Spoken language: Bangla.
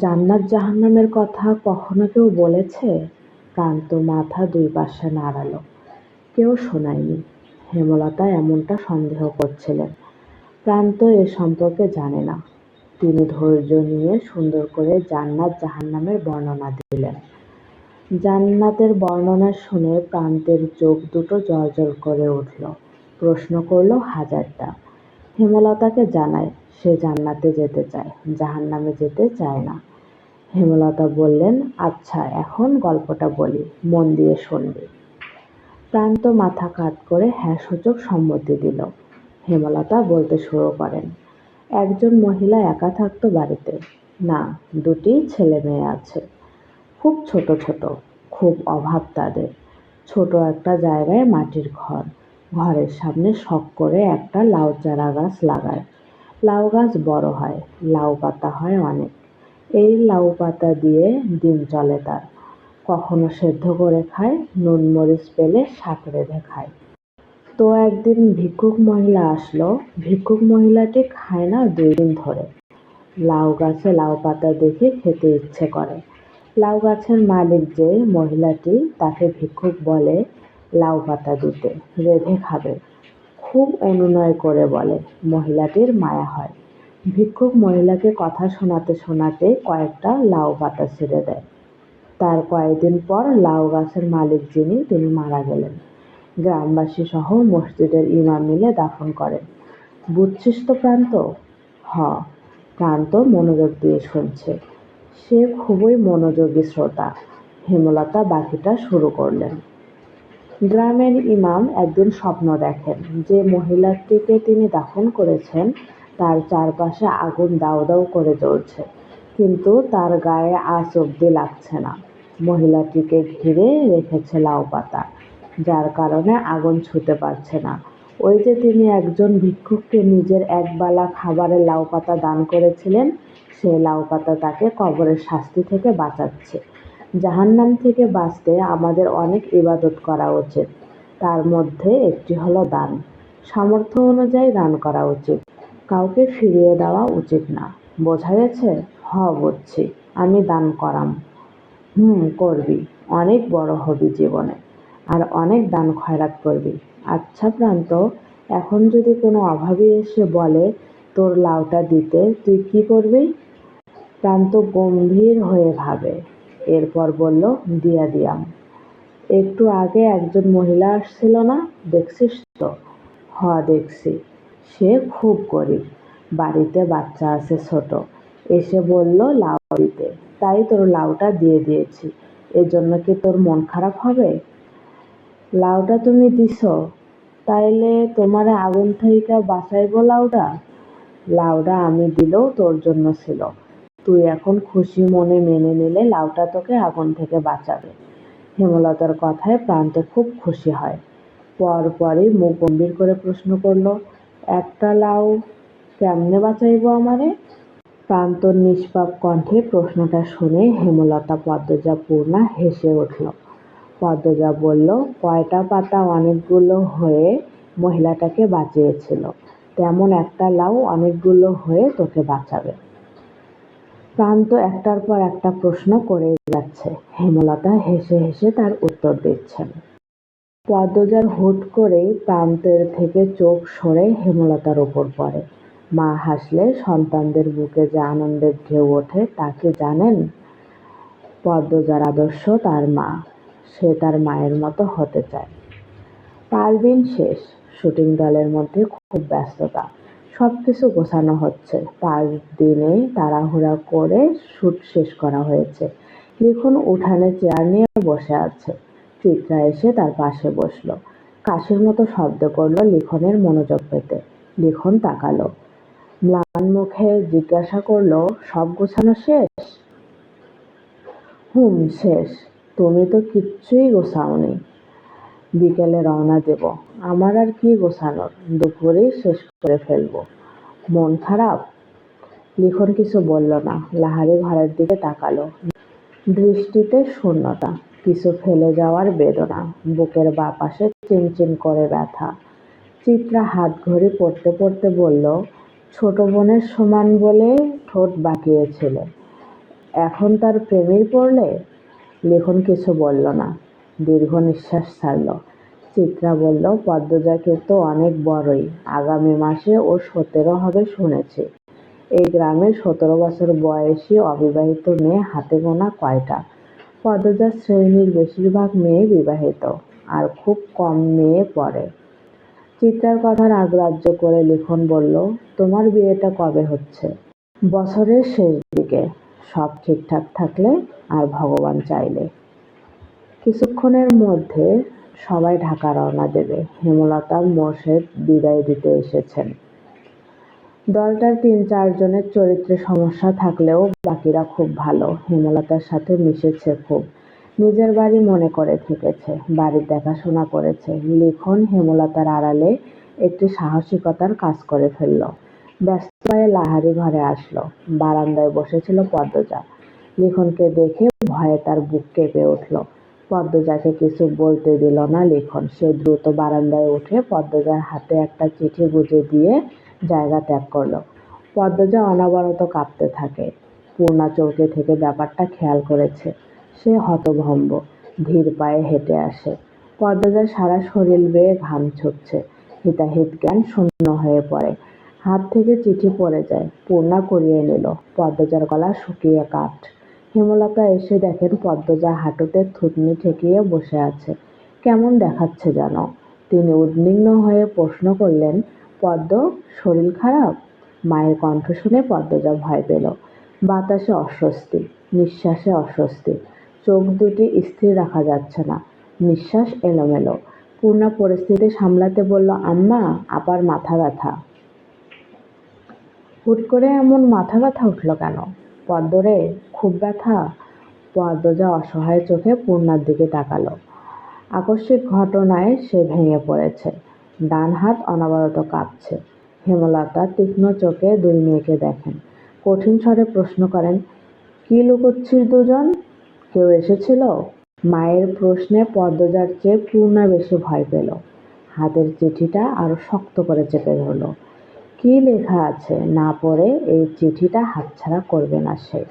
জান্নাত জাহান্নামের কথা কখনো কেউ বলেছে? প্রান্ত মাথা দুই পাশে নাড়ালো। কেউ শোনায়নি। হেমলতা এমনটা সন্দেহ করছিলেন। প্রান্ত এ সম্পর্কে জানে না। তিনি ধৈর্য নিয়ে সুন্দর করে জান্নাত জাহান্নামের বর্ণনা দিলেন। জান্নাতের বর্ণনা শুনে প্রান্তের চোখ দুটো জলজল করে উঠল। প্রশ্ন করল হাজারটা। হেমলতাকে জানায়, সে জান্নাতে যেতে চায়, জাহান্নামে যেতে চায় না। হেমলতা বললেন আচ্ছা এখন গল্পটা বলি, মন দিয়ে শুনবি। প্রান্ত মাথা কাত করে হ্যাঁ সূচক সম্মতি দিল। হেমলতা বলতে শুরু করেন, একজন মহিলা একা থাকতো বাড়িতে। না, দুটি ছেলে মেয়ে আছে। খুব ছোট ছোট, খুব অভাব তাদের। ছোট একটা জায়গায় মাটির ঘর। ঘরের সামনে শখ করে একটা লাউ চারা গাছ লাগায়। লাউ গাছ বড় হয়, লাউ পাতা হয় অনেক। এই লাউ পাতা দিয়ে দিন চলে তার। কখনো সেদ্ধ করে খায়, নুন মরিচ পেলে শাক রেঁধে খায়। তো একদিন ভিক্ষুক মহিলা আসলো। ভিক্ষুক মহিলাটি খায় না দুই দিন ধরে। লাউ গাছে লাউ পাতা দেখে খেতে ইচ্ছে করে। লাউ গাছের মালিক যে মহিলাটি, তাকে ভিক্ষুক বলে লাউ পাতা দিতে, রেঁধে খাবে। খুব অনুনয় করে বলে, মহিলাটির মায়া হয়। ভিক্ষুক মহিলাকে কথা শোনাতে শোনাতে কয়েকটা লাউ পাতা ছেড়ে দেয়। তার কয়েকদিন পর লাউ গাছের মালিক যিনি, তিনি মারা গেলেন। গ্রামবাসী সহ মসজিদের ইমাম মিলে দাফন করেন। বুঝছিস তো প্রান্ত? হ, প্রান্ত মনোযোগ দিয়ে শুনছে। সে খুবই মনোযোগী শ্রোতা। হেমলতা বাকিটা শুরু করলেন। গ্রামের ইমাম একদিন স্বপ্ন দেখেন যে মহিলাটিকে তিনি দাফন করেছেন, তার চারপাশে আগুন দাউ দাউ করে জ্বলছে, কিন্তু তার গায়ে আঁচ অব্দি লাগছে না। মহিলাটিকে ঘিরে রেখেছে লাউ পাতা, যার কারণে আগুন ছুতে পারছে না। ওই যে তিনি একজন ভিক্ষুককে নিজের একবেলা খাবারের লাউ পাতা দান করেছিলেন সেই লাউ পাতা তাকে কবরের শাস্তি থেকে বাঁচাচ্ছে। জাহান্নাম থেকে বাঁচতে আমাদের অনেক ইবাদত করা উচিত। তার মধ্যে একটি হলো দান। সামর্থ্য অনুযায়ী দান করা উচিত। কাউকে ফিরিয়ে দেওয়া উচিত না। বোঝা গেছে? হ, বুঝছি। আমি দান করাম। হুম, করবি। অনেক বড় হবি জীবনে। আর অনেক দান খয়রাত করবি। আচ্ছা প্রান্ত এখন যদি কোনো অভাবী এসে বলে, তোর লাউটা দিতে তুই কি করবি? প্রান্ত গম্ভীর হয়ে ভাবে। এরপর বলল, দিয়া দিয়াম একটু আগে একজন মহিলা আসছিল না, দেখছিস তো? হ, দেখছি। সে খুব গরিব। বাড়িতে বাচ্চা আছে ছোট। এসে বলল, লাউ দিতে। তাই তোর লাউটা দিয়ে দিয়েছি। এজন্য কি তোর মন খারাপ হবে? লাউটা তুমি দিছ। তাইলে তোমার আগুন থেকে বাঁচাইব লাউটা? লাউটা আমি দিলেও তোর জন্য ছিল। তুই এখন খুশি মনে মেনে নিলে লাউটা তোকে আগুন থেকে বাঁচাবে। হেমলতার কথায় প্রান্ত খুব খুশি হয়। পরপরই মুখ গম্ভীর করে প্রশ্ন করল, একটা লাউ কেমনে বাঁচাইব আমারে? প্রান্তর নিষ্পাপ কণ্ঠে প্রশ্নটা শুনে হেমলতা পদ্মজা পূর্ণা হেসে উঠল। পদ্মজা বলল, কয়টা পাতা অনেকগুলো হয়ে মহিলাটাকে বাঁচিয়েছিল। তেমন একটা লাউ অনেকগুলো হয়ে তোকে বাঁচাবে। প্রান্ত একটার পর একটা প্রশ্ন করে যাচ্ছে। হেমলতা হেসে হেসে তার উত্তর দিচ্ছেন। পদ্মজার হুট করেই প্রান্তের থেকে চোখ সরে হেমলতার ওপর পড়ে। মা হাসলে সন্তানদের বুকে যে আনন্দের ঢেউ ওঠে, তা কি জানেন? পদ্মজার আদর্শ তার মা। সে তার মায়ের মতো হতে চায়। পাঁচ দিন শেষ। শুটিং দলের মধ্যে খুব ব্যস্ততা। সব কিছু গোছানো হচ্ছে। পাঁচ দিনে তাড়াহুড়া করে শ্যুট শেষ করা হয়েছে। লিখন উঠানে চেয়ার নিয়ে বসে আছে। চিত্রা এসে তার পাশে বসল। কাশির মতো শব্দ করল লিখনের মনোযোগ পেতে। লিখন তাকালো। ম্লান মুখে জিজ্ঞাসা করল, সব গোছানো শেষ? হুম, শেষ। তুমি তো কিচ্ছুই গোছাওনি। বিকেলে রওনা দেব। আমার আর কি গোছানোর? দুপুরেই শেষ করে ফেলব। মন খারাপ? লিখন কিছু বলল না। লাহারি ঘরের দিকে তাকালো। দৃষ্টিতে শূন্যতা, কিছু ফেলে যাওয়ার বেদনা, বুকের বা পাশে চিনচিন করে ব্যথা। চিত্রা হাত ঘড়ি পড়তে পড়তে বলল, ছোট বোনের সমান বলে ঠোঁট বাঁকিয়েছিল। এখন তার প্রেমের পড়লে? লিখন কিছু বলল না। দীর্ঘ নিঃশ্বাস ছাড়ল। চিত্রা বলল, পদ্মজাকে তো অনেক বড়ই। আগামী মাসে ও সতেরো হবে শুনেছি। এই গ্রামে সতেরো বছর বয়সী অবিবাহিত মেয়ে হাতে গোনা কয়টা? পদ্মজার শ্রেণির বেশিরভাগ মেয়ে বিবাহিত, আর খুব কম মেয়ে পড়ে। চিত্রার কথার আগ্রাহ্য করে লিখন বলল, তোমার বিয়েটা কবে হচ্ছে? বছরের শেষ দিকে সব ঠিকঠাক থাকলে আর ভগবান চাইলে। কিছুক্ষণের মধ্যে সবাই ঢাকা রওনা দেবে। হেমলতা, মোর্শেদ বিদায় দিতে এসেছেন। দলটার তিন চারজনের চরিত্রে সমস্যা থাকলেও বাকিরা খুব ভালো। হেমলতার সাথে মিশেছে খুব। নিজের বাড়ি মনে করে থেকেছে, বাড়ির দেখাশোনা করেছে। লিখন হেমলতার আড়ালে একটি সাহসিকতার কাজ করে ফেলল। ব্যস্ত হয়ে লাহারি ঘরে আসলো। বারান্দায় বসেছিল পদ্মজা। লিখনকে দেখে ভয়ে তার বুক কেঁপে উঠল। পদ্মজাকে কিছু বলতে দিল না লিখন। সে দ্রুত বারান্দায় উঠে পদ্মজার হাতে একটা চিঠি গুজে দিয়ে জায়গা ত্যাগ করল। পদ্মজা অনবরত কাঁপতে থাকে। পূর্ণা চৌকে থেকে ব্যাপারটা খেয়াল করেছে। সে হতভম্ব, ধীর পায়ে হেঁটে আসে। পদ্মজার সারা শরীর বেয়ে ঘাম ছুটছে। হিতাহিত জ্ঞান শূন্য হয়ে পড়ে। হাত থেকে চিঠি পড়ে যায়। পূর্ণা করিয়ে নিল। পদ্মজার গলা শুকিয়ে কাঠ। হেমলতা এসে দেখেন পদ্মজা হাঁটুতে থুতনি ঠেকিয়ে বসে আছে। কেমন দেখাচ্ছে যেন। তিনি উদ্বিগ্ন হয়ে প্রশ্ন করলেন, পদ্ম, শরীর খারাপ? মায়ের কণ্ঠ শুনে পদ্মজা ভয় পেল। বাতাসে অস্বস্তি, নিঃশ্বাসে অস্বস্তি। চোখ দুটি স্থির রাখা যাচ্ছে না। নিঃশ্বাস এলোমেলো। পূর্ণা পরিস্থিতি সামলাতে বলল, আম্মা আপার মাথা ব্যথা। হুট করে এমন মাথা ব্যথা উঠল কেন? পদ্মরে খুব ব্যথা, পদ্মজা অসহায় চোখে পূর্ণার দিকে তাকালো। আকস্মিক ঘটনায় সে ভেঙে পড়েছে। ডান হাত অনবরত কাঁপছে। হেমলতা তীক্ষ্ণ চোখে দুই মেয়েকে দেখেন। কঠিন স্বরে প্রশ্ন করেন, কি লুকোচ্ছিস দুজন? কেউ এসেছিল? মায়ের প্রশ্নে পদ্মজার চেয়ে পূর্ণা বেশি ভয় পেল। হাতের চিঠিটা আরও শক্ত করে চেপে ধরল। কি লেখা আছে? না পড়ে এই চিঠিটা হাতছাড়া করবে না সে।